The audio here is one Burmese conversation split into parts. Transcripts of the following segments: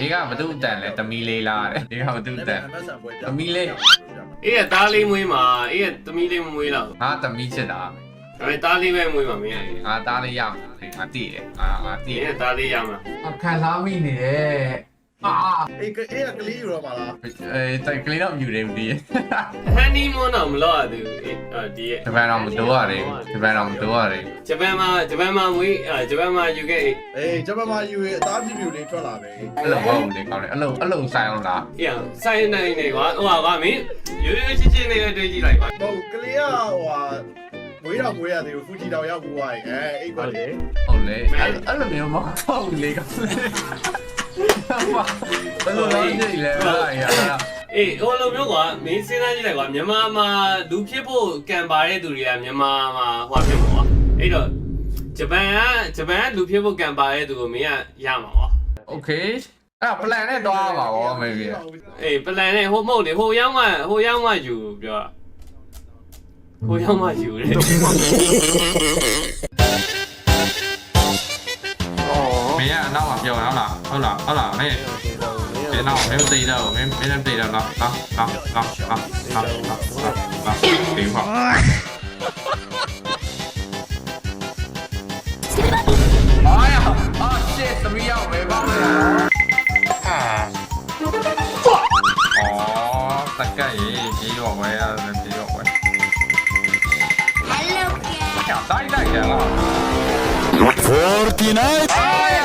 ဒီကဘသူတန်လဲတမီလေးလားတဲ့ဒီကဘသူတန်အမဆန်ပွဲပြသမီးလေးအေးကသားလေးမွေးမှာအေးကသမီးလေးမမွေးတော့ငါတမီချစ်တာဒါပေမဲ့သားလေးပဲမွေးမှာမင်းအေးငါသားလေးရမှာငါတည်တယ်ငါငါတည်တယ်ကသားလေးရမှာခံစားမိနေတယ် အာအေးကအေးကကလေးယူတော့ပါလားအဲတိုက်ကလေးတော့မြူတယ်မသိရဟန်နီမွန်းတော့မလို့ရသေးဘူးအေးအာဒီရဲ့ဂျပန်တော့မတိုးရတယ်ဂျပန်တော့မတိုးရတယ်ဂျပန်မှာဂျပန်မှာမွေးအာဂျပန်မှာယူခဲ့အေးအေးဂျပန်မှာယူရင်အသားပြပြလေးထွက်လာပဲအဲ့လိုမဟုတ်ဘူးလေကောင်းတယ်အဲ့လိုအဲ့လိုဆိုင်အောင်လားအေးအောင်စိုင်းနိုင်နေကွာဟိုကမင်းရိုးရိုးချင်းချင်းလေးပဲတွေးကြည့်လိုက်ပါဟုတ်ကလေးကဟိုဟာမွေးတော့မွေးရသေးဘူးဖူဂျီတောင်ရောက်ဘူးဝိုင်းအဲအိတ်ပါလေဟုတ်လေအဲ့အဲ့လိုမျိုးမဟုတ်ဘူးလေကောင်းတယ် ဘယ်လိုလဲနေလဲအဲ့ရတာ အေးဟိုလိုမျိုးကွာမင်းစဉ်းစားကြည့်လိုက်ကွာမြန်မာမှာလူဖြစ်ဖို့ကံပါတဲ့သူတွေကမြန်မာမှာဟိုဖြစ်မှာကွာအဲ့တော့ဂျပန်ကဂျပန်ကလူဖြစ်ဖို့ကံပါတဲ့သူကိုမင်းကရမှာကွာ โอเคအဲ့ plan နဲ့တွားပါဘောမေဘီ အေးပလန်နဲ့ဟိုမဟုတ်လေဟိုရောက်မှဟိုရောက်မှယူပြောတာဟိုရောက်မှယူတယ် 好啦好啦，没有，别闹，没有得的，没没人得的，拿拿拿拿拿拿拿拿拿，别跑。Forty-nine. Oh yeah,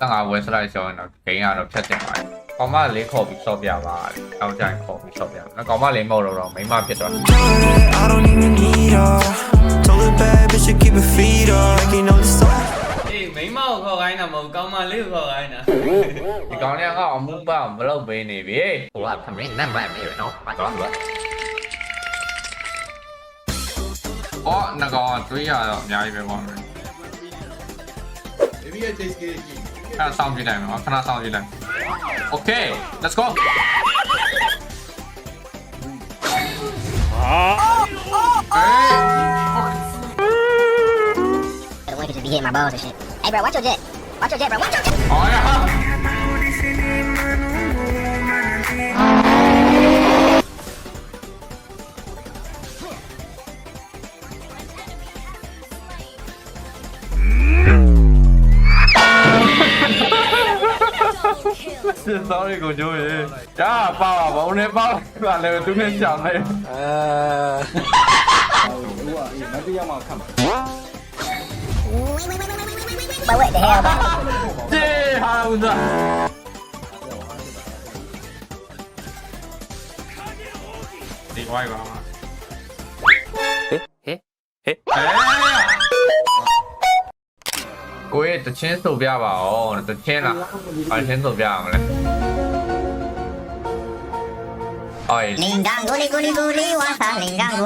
ပြီမဟုတ်ဂိမ်းဆိုတာ6နှစ်ရှိပြီ15ပွဲလောက်ရှုံးတာနဲ့ဂိမ်းဖြတ်လိုက်ပြီ15ပွဲစလိုက်ရှုံးရင်တော့ဂိမ်းကတော့ဖြတ်တင်ပါတယ်ကောင်မလေးခေါ်ပြီးဆော့ပြပါလေအောက်ကျရင်ခေါ်ပြီးဆော့ပြပါကောင်မလေးမဟုတ်တော့တော့မိမဖြစ်သွား I don't even need her. Told her bad bitch to keep her feet up. You know the song. အေးမိန်းမကိုခေါ်ခိုင်းတာမဟုတ်ကောင်းမလေးကိုခေါ်ခိုင်းတာ ဒီကောင်လေးကအမှုပမလုပ်ပေးနေပြီ ဟိုကခမင်းနံပါတ်မေးရနော်ဘာကြောင့်လဲ အော်ငကောင်ကတွေးရတော့အများကြီးပဲကွာ အေးရဲ့ chase ကြီး 하나 싸움 주다면 하나 싸움 주다면 오케이 렛츠고 아 The one who just be hitting. Hey, bro, watch your jet. Watch your jet, bro. Watch your jet. Oh, yeah. Sorry ကိုကျိုးရေဒါပါပါဘုံနဲ့ပါပါလေသူနဲ့ကြောင်လိုက် Wait, wait, wait, wait, wait, wait, wait, wait. But what the hell, bro? ကျေဟာဦးသားဒီဝိုင်းပါမှာဟဲ့ဟဲ့ဟဲ့ ကိုရဲ့တချင်းဆိုပြပါဦးတချင်းလားဘာချင်းဆိုပြရမလဲအော် Lingango, lingo, lingo, wasa, lingango.